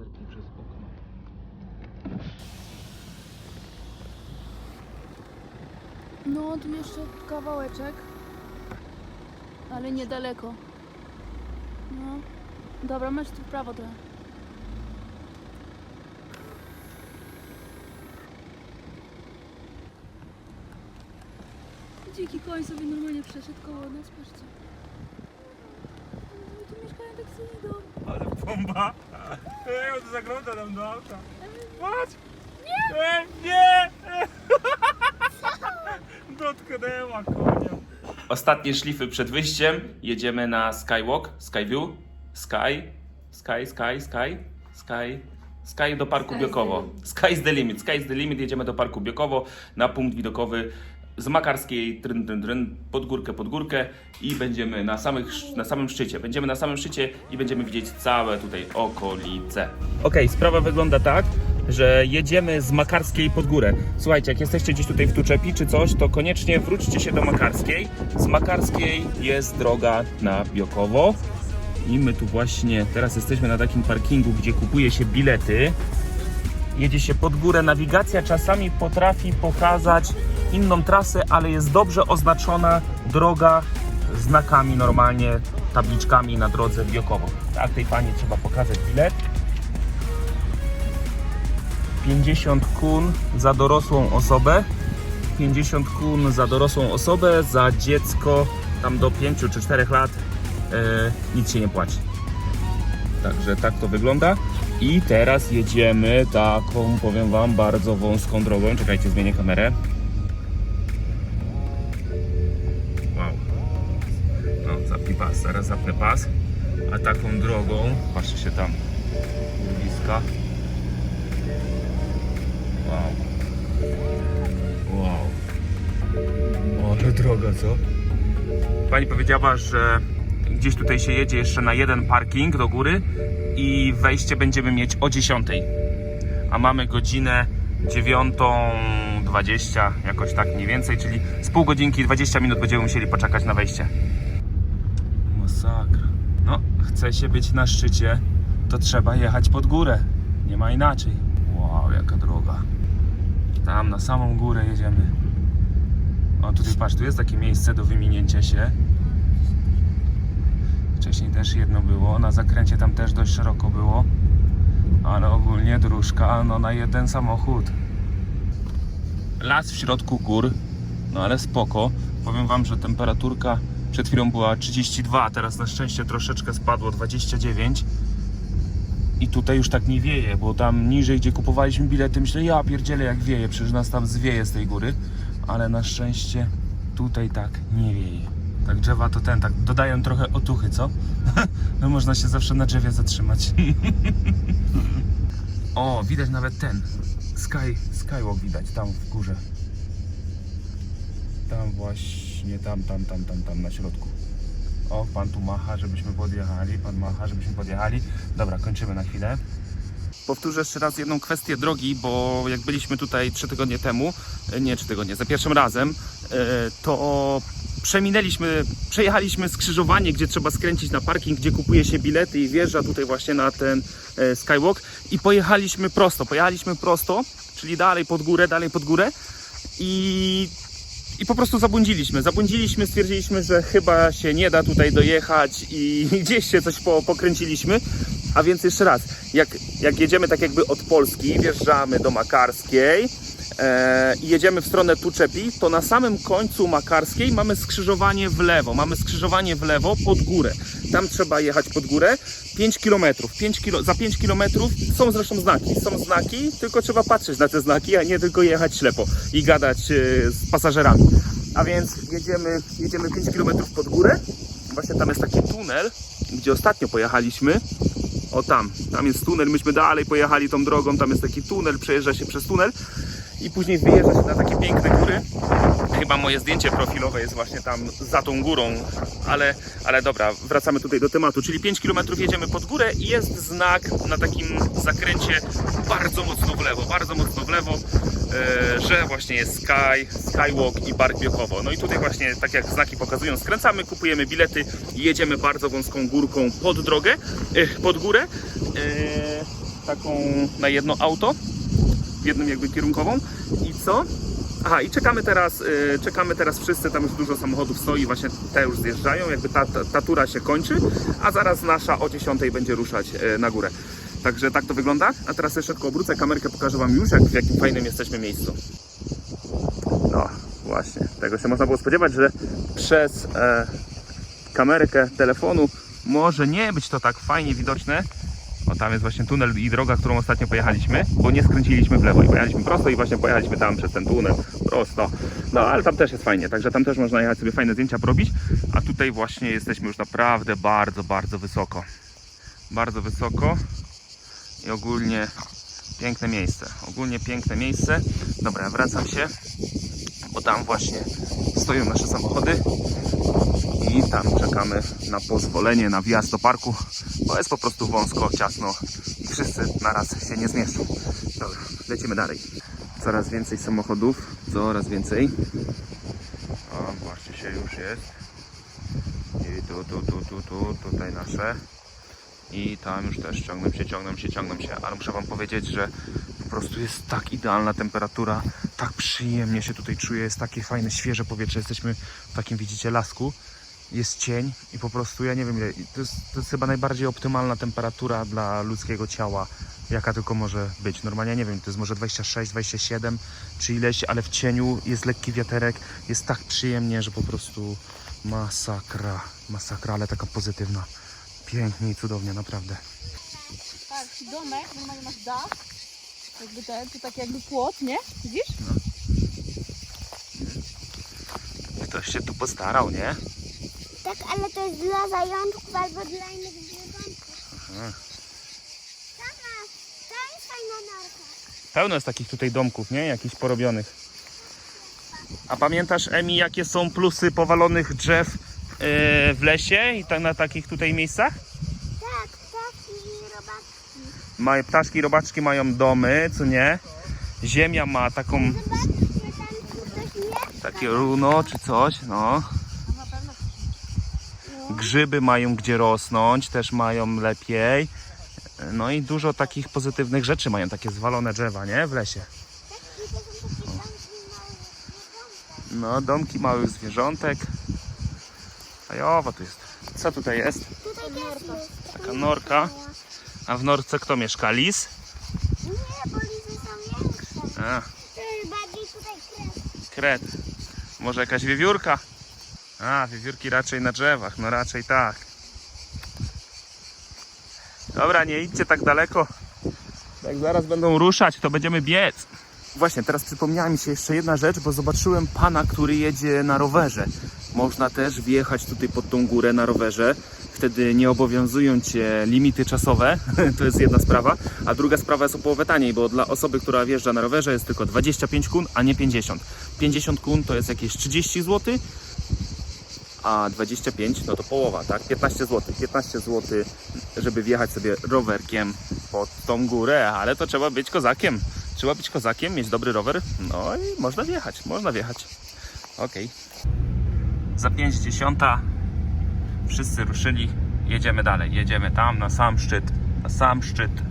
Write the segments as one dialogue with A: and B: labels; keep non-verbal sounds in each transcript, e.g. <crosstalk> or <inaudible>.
A: zerknij przez okno.
B: No, tu jeszcze kawałeczek. Ale niedaleko. No. Dobra, masz tu w prawo trochę. Dziki koń sobie normalnie przeszedł koło nas, patrzcie. No, tu mieszkają tak sobie idą.
A: Ale bomba! Ej, on zagląda nam do auta. Patrz! Nie! Ej, nie! <laughs> Dotknęła konia. Ostatnie szlify przed wyjściem. Jedziemy na Skywalk, Skyview, Sky, Sky, Sky, Sky, Sky, Sky do Parku Biokowo. Sky's the limit, Sky's the limit. Jedziemy do Parku Biokowo na punkt widokowy z Makarskiej, tryn, tryn, tryn, pod górkę, pod górkę i będziemy na, samych, na samym szczycie. Będziemy na samym szczycie i będziemy widzieć całe tutaj okolice. Okej, sprawa wygląda tak, że jedziemy z Makarskiej pod górę. Słuchajcie, jak jesteście gdzieś tutaj w Tuczepi czy coś, to koniecznie wróćcie się do Makarskiej. Z Makarskiej jest droga na Biokowo. I my tu właśnie teraz jesteśmy na takim parkingu, gdzie kupuje się bilety. Jedzie się pod górę. Nawigacja czasami potrafi pokazać inną trasę, ale jest dobrze oznaczona droga znakami normalnie, tabliczkami na drodze Biokowo. Tak, tej pani trzeba pokazać bilet. 50 kun za dorosłą osobę. 50 kun za dorosłą osobę, za dziecko tam do 5 czy 4 lat e, nic się nie płaci. Także tak to wygląda. I teraz jedziemy taką, powiem Wam, bardzo wąską drogą. Czekajcie, zmienię kamerę. Zapnę pas. A taką drogą, patrzcie się tam, bliska. Wow. Wow. Ale droga, co? Pani powiedziała, że gdzieś tutaj się jedzie jeszcze na jeden parking do góry i wejście będziemy mieć o 10. A mamy godzinę 9.20, jakoś tak mniej więcej, czyli z pół godzinki 20 minut będziemy musieli poczekać na wejście. Chce się być na szczycie, to trzeba jechać pod górę. Nie ma inaczej. Wow, jaka droga. Tam na samą górę jedziemy. O, tutaj patrz, tu jest takie miejsce do wyminięcia się. Wcześniej też jedno było, na zakręcie tam też dość szeroko było. Ale ogólnie dróżka, no na jeden samochód. Las w środku gór, no ale spoko. Powiem wam, że temperaturka przed chwilą była 32, teraz na szczęście troszeczkę spadło 29. I tutaj już tak nie wieje, bo tam niżej, gdzie kupowaliśmy bilety, myślę, ja pierdzielę jak wieje, przecież nas tam zwieje z tej góry. Ale na szczęście tutaj tak nie wieje. Tak drzewa to ten, tak dodają trochę otuchy, co? <laughs> No można się zawsze na drzewie zatrzymać. <laughs> o, widać nawet ten. Sky, skywalk widać tam w górze. Tam właśnie, tam, tam, tam, tam, tam na środku. O, pan tu macha, żebyśmy podjechali. Pan macha, żebyśmy podjechali. Dobra, kończymy na chwilę. Powtórzę jeszcze raz jedną kwestię drogi, bo jak byliśmy tutaj trzy tygodnie temu, e, nie trzy tygodnie, za pierwszym razem, e, to przeminęliśmy, przejechaliśmy skrzyżowanie, gdzie trzeba skręcić na parking, gdzie kupuje się bilety i wjeżdża tutaj właśnie na ten e, skywalk i pojechaliśmy prosto, pojechaliśmy prosto, czyli dalej pod górę, dalej pod górę i i po prostu zabłądziliśmy. Zabłądziliśmy, stwierdziliśmy, że chyba się nie da tutaj dojechać i <laughs> gdzieś się coś po, pokręciliśmy. A więc jeszcze raz, jak, jak jedziemy tak jakby od Polski, wjeżdżamy do Makarskiej i jedziemy w stronę Tuczepi, to na samym końcu Makarskiej mamy skrzyżowanie w lewo. Mamy skrzyżowanie w lewo pod górę. Tam trzeba jechać pod górę 5 km. 5 kilo, za 5 km są zresztą znaki. Są znaki, tylko trzeba patrzeć na te znaki, a nie tylko jechać ślepo i gadać e, z pasażerami. A więc jedziemy, jedziemy 5 km pod górę. Właśnie tam jest taki tunel, gdzie ostatnio pojechaliśmy. O tam, tam jest tunel, myśmy dalej pojechali tą drogą, tam jest taki tunel, przejeżdża się przez tunel i później wyjeżdża się na takie piękne góry. Chyba moje zdjęcie profilowe jest właśnie tam za tą górą, ale, ale dobra, wracamy tutaj do tematu, czyli 5 km jedziemy pod górę i jest znak na takim zakręcie bardzo mocno w lewo, bardzo mocno w lewo, e, że właśnie jest Sky, Skywalk i Park Biokowo. No i tutaj właśnie, tak jak znaki pokazują, skręcamy, kupujemy bilety i jedziemy bardzo wąską górką pod drogę, e, pod górę. E, taką na jedno auto, w jednym jakby kierunkową. I co? Aha, i czekamy teraz, y, czekamy teraz wszyscy, tam już dużo samochodów stoi, właśnie te już zjeżdżają, jakby ta, ta, ta tura się kończy, a zaraz nasza o 10 będzie ruszać y, na górę. Także tak to wygląda. A teraz jeszcze tylko obrócę kamerkę, pokażę Wam już, jak, w jakim fajnym jesteśmy miejscu. No, właśnie. Tego się można było spodziewać, że przez e, kamerkę telefonu może nie być to tak fajnie widoczne. O, tam jest właśnie tunel i droga, którą ostatnio pojechaliśmy, bo nie skręciliśmy w lewo i pojechaliśmy prosto i właśnie pojechaliśmy tam przez ten tunel prosto. No, ale tam też jest fajnie, także tam też można jechać sobie fajne zdjęcia porobić, a tutaj właśnie jesteśmy już naprawdę bardzo, bardzo wysoko. Bardzo wysoko i ogólnie piękne miejsce. Ogólnie piękne miejsce. Dobra, wracam się, bo tam właśnie stoją nasze samochody i tam czekamy na pozwolenie na wjazd do parku, bo jest po prostu wąsko, ciasno i wszyscy naraz się nie zmieszczą. Dobra, lecimy dalej. Coraz więcej samochodów, coraz więcej. O, właśnie się już jest. I tu, tu, tu, tu, tu, tutaj nasze. I tam już też ciągną się, ciągną się, ciągną się, ale muszę Wam powiedzieć, że po prostu jest tak idealna temperatura, tak przyjemnie się tutaj czuję, jest takie fajne, świeże powietrze, jesteśmy w takim, widzicie, lasku, jest cień i po prostu, ja nie wiem, to jest, to jest chyba najbardziej optymalna temperatura dla ludzkiego ciała, jaka tylko może być. Normalnie, nie wiem, to jest może 26, 27 czy ileś, ale w cieniu jest lekki wiaterek, jest tak przyjemnie, że po prostu masakra, masakra, ale taka pozytywna. Pięknie i cudownie, naprawdę.
B: Tak, domek, normalnie masz dach. Jakby ten, to tak jakby płot, nie? Widzisz?
A: Ktoś się tu postarał, nie?
C: Tak, ale to jest dla zajączków albo dla innych zwierząt.
A: Aha.
C: Tata, to jest fajna narka.
A: Pełno jest takich tutaj domków, nie? Jakichś porobionych. A pamiętasz, Emi, jakie są plusy powalonych drzew yy, w lesie i tak na takich tutaj miejscach?
C: Tak, ptaki i robaczki.
A: Mają, ptaszki i robaczki mają domy, co nie? Ziemia ma taką, takie runo czy coś, no. Grzyby mają gdzie rosnąć, też mają lepiej. No i dużo takich pozytywnych rzeczy mają, takie zwalone drzewa, nie? W lesie. No, domki małych zwierzątek. Fajowo tu jest. Co tutaj
C: jest.
A: Taka norka. A w norce kto mieszka? Lis?
C: Nie, bo lizy są większe.
A: A,
C: To jest bardziej tutaj kres.
A: kret. Może jakaś wiewiórka? A, wiewiórki raczej na drzewach. No raczej tak. Dobra, nie idźcie tak daleko. Jak zaraz będą ruszać, to będziemy biec. Właśnie, teraz przypomniała mi się jeszcze jedna rzecz, bo zobaczyłem pana, który jedzie na rowerze. Można też wjechać tutaj pod tą górę na rowerze. Wtedy nie obowiązują cię limity czasowe. <laughs> to jest jedna sprawa. A druga sprawa jest o połowę taniej, bo dla osoby, która wjeżdża na rowerze jest tylko 25 kun, a nie 50. 50 kun to jest jakieś 30 zł, a 25 no to połowa, tak? 15 zł. 15 zł, żeby wjechać sobie rowerkiem pod tą górę, ale to trzeba być kozakiem. Trzeba być kozakiem, mieć dobry rower, no i można wjechać, można wjechać. Okej. Za 50 wszyscy ruszyli, jedziemy dalej, jedziemy tam na sam szczyt, na sam szczyt.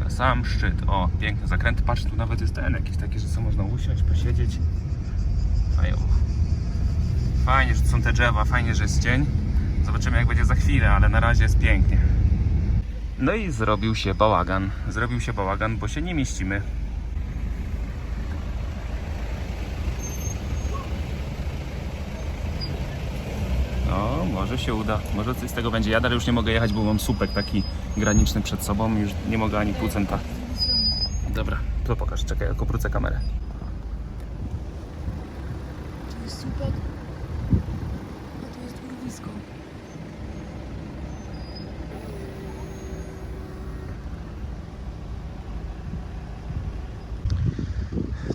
A: Na sam szczyt. O, piękne zakręty. Patrz, tu nawet jest ten jakiś taki, że co można usiąść, posiedzieć. Fajowo. Fajnie, że są te drzewa, fajnie, że jest cień. Zobaczymy jak będzie za chwilę, ale na razie jest pięknie. No i zrobił się bałagan. Zrobił się bałagan, bo się nie mieścimy. No, może się uda. Może coś z tego będzie. Ja dalej już nie mogę jechać, bo mam słupek taki graniczny przed sobą. Już nie mogę ani pół centa. Dobra, to pokaż. Czekaj, jak obrócę kamerę.
B: Tu jest słupek. A tu jest urwisko.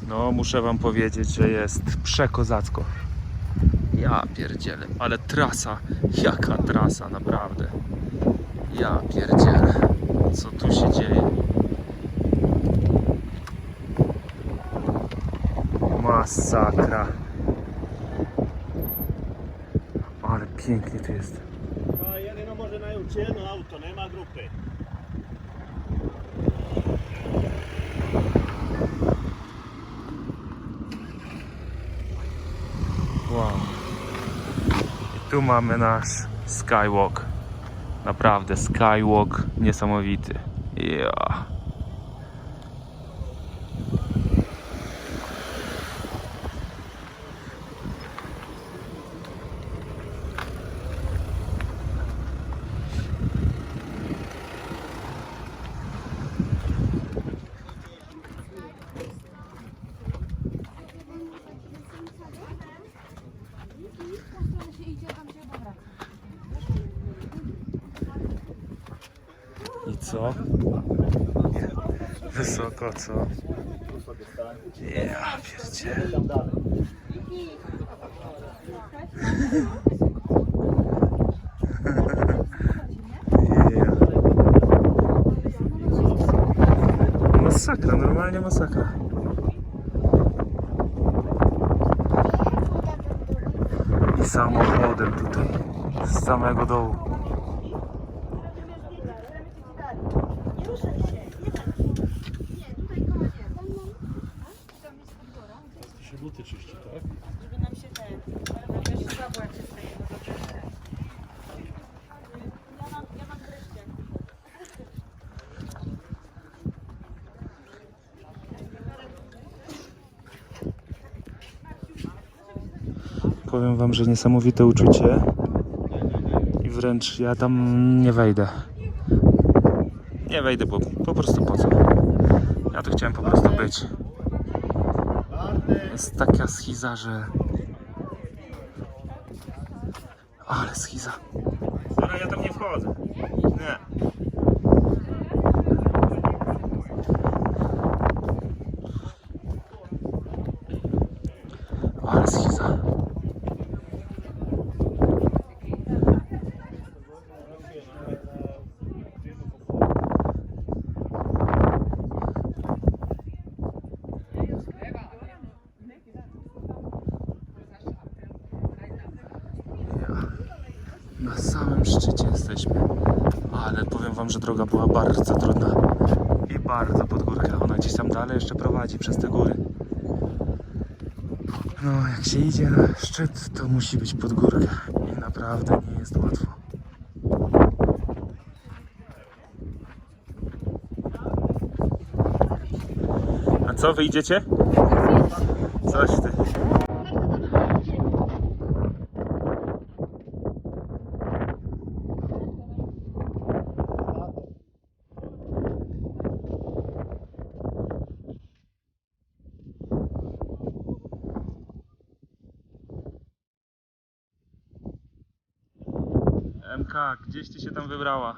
A: No, muszę wam powiedzieć, że jest przekozacko. Ja pierdzielę, ale trasa, jaka trasa, naprawdę. Ja pierdzielę, co tu się dzieje? Masakra. Ale pięknie tu jest.
D: A auto, nema grupe.
A: Tu mamy nasz skywalk. Naprawdę, skywalk niesamowity. Ja. Co? Wysoko, co? Ja pierdzie. Masakra, normalnie masakra. I samochodem tutaj, z samego dołu. Powiem wam, że niesamowite uczucie i wręcz ja tam nie wejdę. Nie wejdę, bo po prostu po co? Ja tu chciałem po prostu być. Jest taka schiza, że... Ale schiza. Ale ja tam nie wchodzę. Nie. Ale schiza. Na samym szczycie jesteśmy. Ale powiem wam, że droga była bardzo trudna. I bardzo pod górkę. Ona gdzieś tam dalej jeszcze prowadzi przez te góry. No, jak się idzie na szczyt, to musi być pod górkę. I naprawdę nie jest łatwo. A co, wyjdziecie? Coś ty. Gdzieś ty się tam wybrała?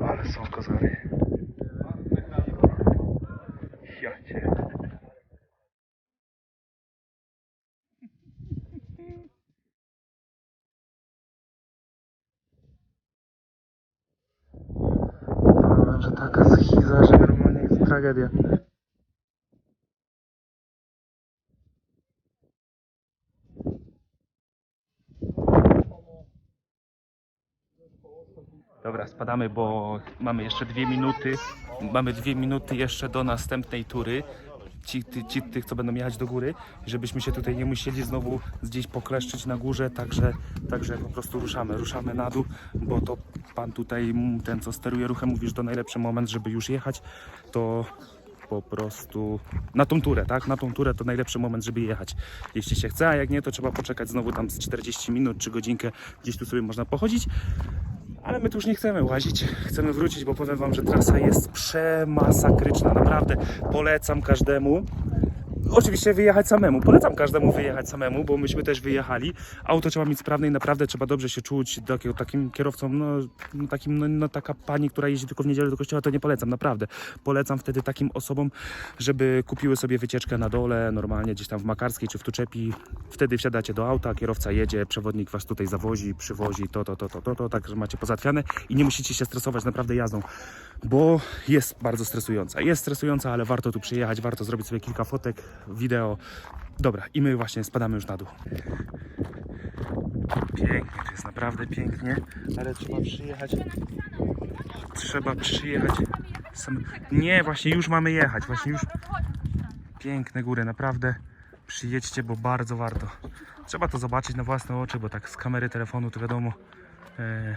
A: Ale są kozary. Ja cię. Powiem, że taka schiza, że normalnie jest tragedia. Dobra, spadamy, bo mamy jeszcze dwie minuty. Mamy dwie minuty jeszcze do następnej tury. Ci, ci tych, co będą jechać do góry, żebyśmy się tutaj nie musieli znowu gdzieś pokleszczyć na górze, także, także po prostu ruszamy, ruszamy na dół, bo to pan tutaj, ten co steruje ruchem, mówi, że to najlepszy moment, żeby już jechać, to po prostu na tą turę, tak? Na tą turę to najlepszy moment, żeby jechać. Jeśli się chce, a jak nie, to trzeba poczekać znowu tam z 40 minut czy godzinkę, gdzieś tu sobie można pochodzić. Ale my tu już nie chcemy łazić, chcemy wrócić, bo powiem Wam, że trasa jest przemasakryczna. Naprawdę polecam każdemu. Oczywiście wyjechać samemu. Polecam każdemu wyjechać samemu, bo myśmy też wyjechali. Auto trzeba mieć sprawne i naprawdę trzeba dobrze się czuć. Takiego, takim kierowcą, no, takim, no, no taka pani, która jeździ tylko w niedzielę do kościoła, to nie polecam, naprawdę. Polecam wtedy takim osobom, żeby kupiły sobie wycieczkę na dole, normalnie gdzieś tam w Makarskiej czy w Tuczepi. Wtedy wsiadacie do auta, kierowca jedzie, przewodnik was tutaj zawozi, przywozi, to, to, to, to, to, to także macie pozatwiane i nie musicie się stresować naprawdę jazdą, bo jest bardzo stresująca. Jest stresująca, ale warto tu przyjechać, warto zrobić sobie kilka fotek, wideo. Dobra, i my właśnie spadamy już na dół. Pięknie, to jest naprawdę pięknie, ale trzeba przyjechać. Trzeba przyjechać. Sam... Nie, właśnie już mamy jechać, właśnie już. Piękne góry, naprawdę. Przyjedźcie, bo bardzo warto. Trzeba to zobaczyć na własne oczy, bo tak z kamery telefonu to wiadomo, e,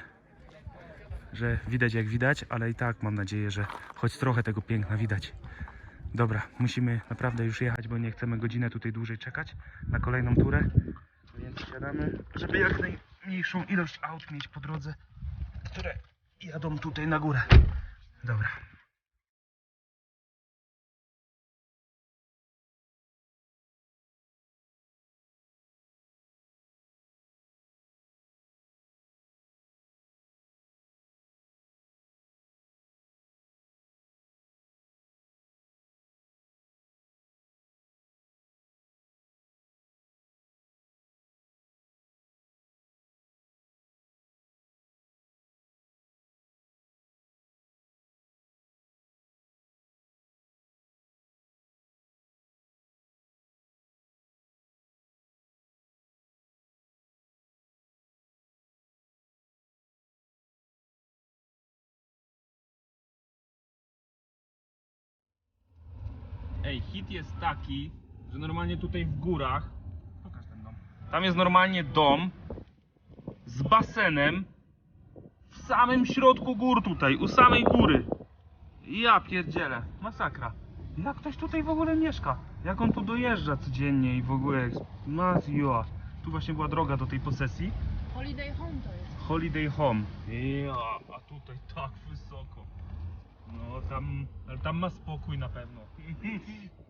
A: że widać jak widać, ale i tak mam nadzieję, że choć trochę tego piękna widać. Dobra, musimy naprawdę już jechać, bo nie chcemy godzinę tutaj dłużej czekać na kolejną turę. Więc siadamy, żeby jak najmniejszą ilość aut mieć po drodze, które jadą tutaj na górę. Dobra. Hit jest taki, że normalnie tutaj w górach. Pokaż ten dom. Tam jest normalnie dom z basenem w samym środku gór tutaj, u samej góry. Ja pierdzielę, masakra. Jak ktoś tutaj w ogóle mieszka? Jak on tu dojeżdża codziennie i w ogóle mas ja. Tu właśnie była droga do tej posesji.
B: Holiday home to jest.
A: Holiday Home. Ja, a tutaj tak. No tam, ale tam ma spokój na pewno. <laughs>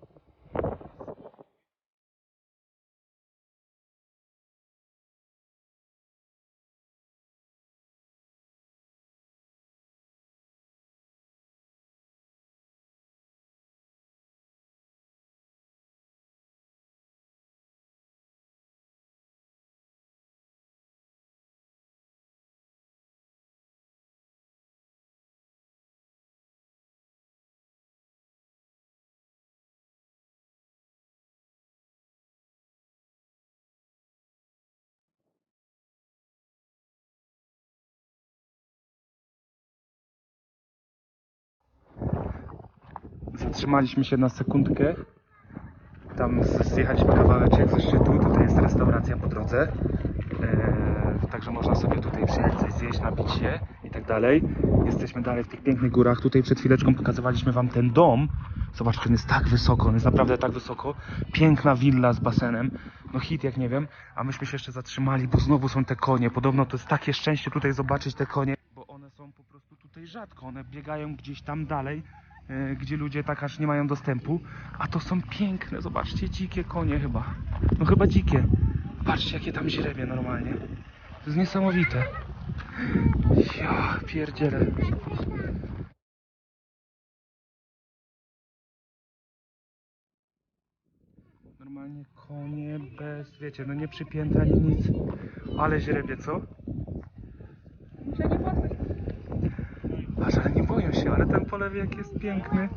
A: Zatrzymaliśmy się na sekundkę. Tam zjechaliśmy kawałeczek ze szczytu. Tutaj jest restauracja po drodze. Eee, także można sobie tutaj przyjechać coś zjeść, napić się i tak dalej. Jesteśmy dalej w tych pięknych górach. Tutaj przed chwileczką pokazywaliśmy Wam ten dom. Zobaczcie, on jest tak wysoko, on jest naprawdę tak wysoko. Piękna willa z basenem. No hit jak nie wiem. A myśmy się jeszcze zatrzymali, bo znowu są te konie. Podobno to jest takie szczęście tutaj zobaczyć te konie, bo one są po prostu tutaj rzadko. One biegają gdzieś tam dalej gdzie ludzie tak aż nie mają dostępu. A to są piękne, zobaczcie, dzikie konie chyba. No chyba dzikie. Patrzcie, jakie tam źrebie normalnie. To jest niesamowite. Ja pierdzielę. Normalnie konie bez, wiecie, no nie przypięte ani nic. Ale źrebie, co? Patrz, ale nie boją się, ale ten polewiek jest piękny.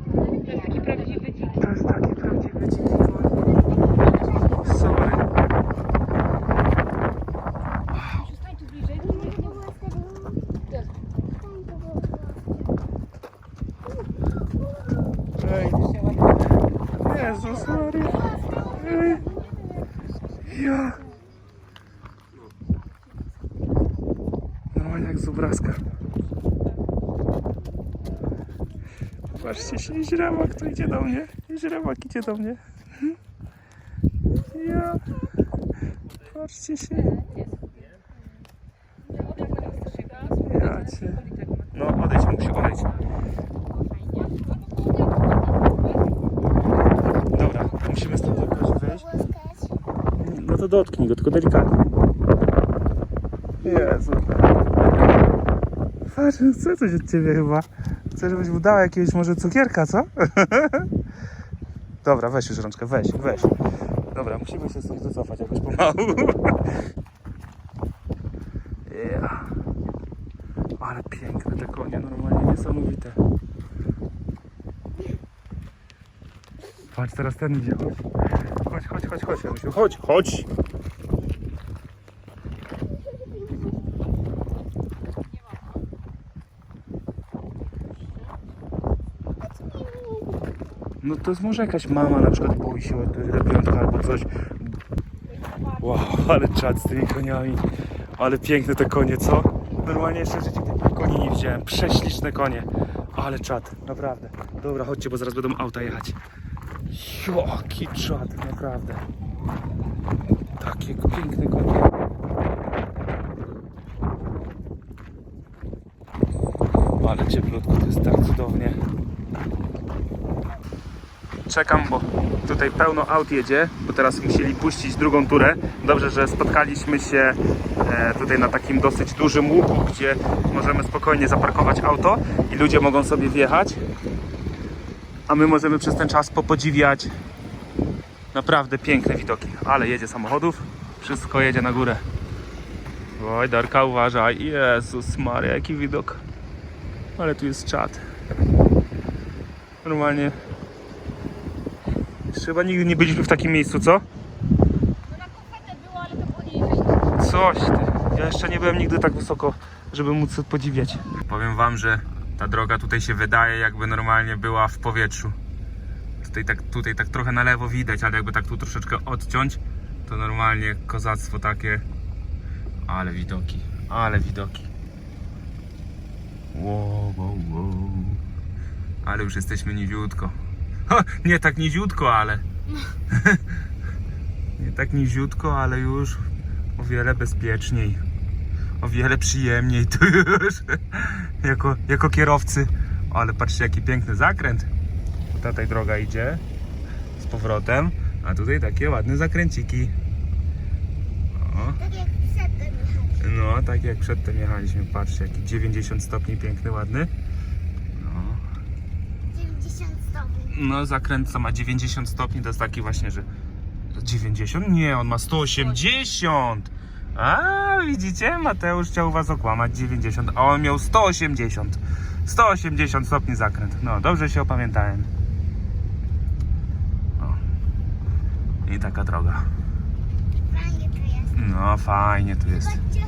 B: To jest taki prawdziwy dzik.
A: To jest taki prawdziwy dziki koń. Sorry.
B: Przestań tu bliżej.
C: Nie było wtedy.
A: Ej. Jezus Maria. Ej. Ja. Normalnie jak z obrazka. Patrzcie źrebak tu idzie do mnie. Źrebak idzie do mnie. Ja. Patrzcie się. Ja cię. No odejdź, musi odejść. Dobra, musimy stąd jakoś wyjść. No to dotknij go, tylko delikatnie. Jezu. Patrz, co coś od ciebie chyba? Chcesz, żebyś mu dał jakiegoś może cukierka, co? <laughs> Dobra, weź już rączkę, weź, weź. Dobra, musimy się stąd wycofać jakoś pomału. <laughs> Yeah. Ale piękne te konie, normalnie niesamowite. Patrz, teraz ten idzie, chodź. Chodź, chodź, chodź, chodź, chodź. No to jest może jakaś mama na przykład boi się o te lepiątka albo coś. Wow, ale czad z tymi koniami. Ale piękne te konie, co? Normalnie jeszcze w życiu takich koni nie widziałem. Prześliczne konie. Ale czad, naprawdę. Dobra, chodźcie, bo zaraz będą auta jechać. Jaki czad, naprawdę. Takie piękne konie. Ale cieplutko, to jest tak cudownie. Czekam, bo tutaj pełno aut jedzie, bo teraz musieli puścić drugą turę. Dobrze, że spotkaliśmy się e, tutaj na takim dosyć dużym łuku, gdzie możemy spokojnie zaparkować auto i ludzie mogą sobie wjechać, a my możemy przez ten czas popodziwiać naprawdę piękne widoki. Ale jedzie samochodów, wszystko jedzie na górę. Oj, Darka, uważaj. Jezus Maria, jaki widok. Ale tu jest czad. Normalnie. Jeszcze Chyba nigdy nie byliśmy w takim miejscu, co?
B: No na kofetę było, ale to było nie
A: Coś ty. Ja jeszcze nie byłem nigdy tak wysoko, żeby móc to podziwiać. Powiem wam, że ta droga tutaj się wydaje jakby normalnie była w powietrzu. Tutaj tak, tutaj tak trochę na lewo widać, ale jakby tak tu troszeczkę odciąć, to normalnie kozactwo takie. Ale widoki, ale widoki. Wow, wow, wow. Ale już jesteśmy niziutko. Nie tak niziutko, ale... <laughs> nie tak niziutko, ale już o wiele bezpieczniej, o wiele przyjemniej tu już, <laughs> jako, jako kierowcy. Ale patrzcie, jaki piękny zakręt. Tutaj droga idzie z powrotem, a tutaj takie ładne zakręciki. O,
C: Tak jak przedtem jechać.
A: no, tak jak przedtem jechaliśmy, patrzcie, jaki 90 stopni piękny, ładny. No,
C: 90 stopni.
A: No zakręt co ma 90 stopni, to jest taki właśnie, że 90? Nie, on ma 180. A, widzicie? Mateusz chciał was okłamać 90, a on miał 180. 180 stopni zakręt. No, dobrze się opamiętałem. O. I taka droga.
C: Fajnie to jest.
A: No, fajnie tu jest.
C: Zobaczcie,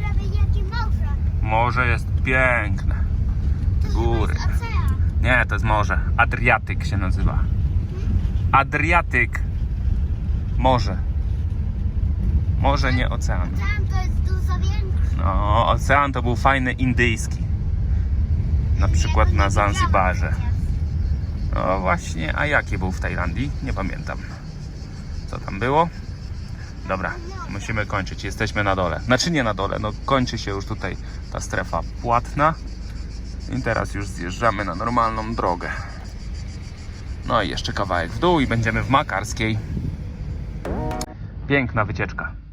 C: prawie jakie morze.
A: Morze jest piękne. Góry.
C: Ocean.
A: Nie, to jest morze. Adriatyk się nazywa. Adriatyk. Morze. Morze, nie ocean.
C: Tam to jest dużo większe.
A: No, ocean to był fajny indyjski. Na przykład na Zanzibarze. No właśnie, a jaki był w Tajlandii? Nie pamiętam. Co tam było? Dobra, musimy kończyć. Jesteśmy na dole. Znaczy nie na dole, no kończy się już tutaj ta strefa płatna. I teraz już zjeżdżamy na normalną drogę. No i jeszcze kawałek w dół i będziemy w Makarskiej. Piękna wycieczka.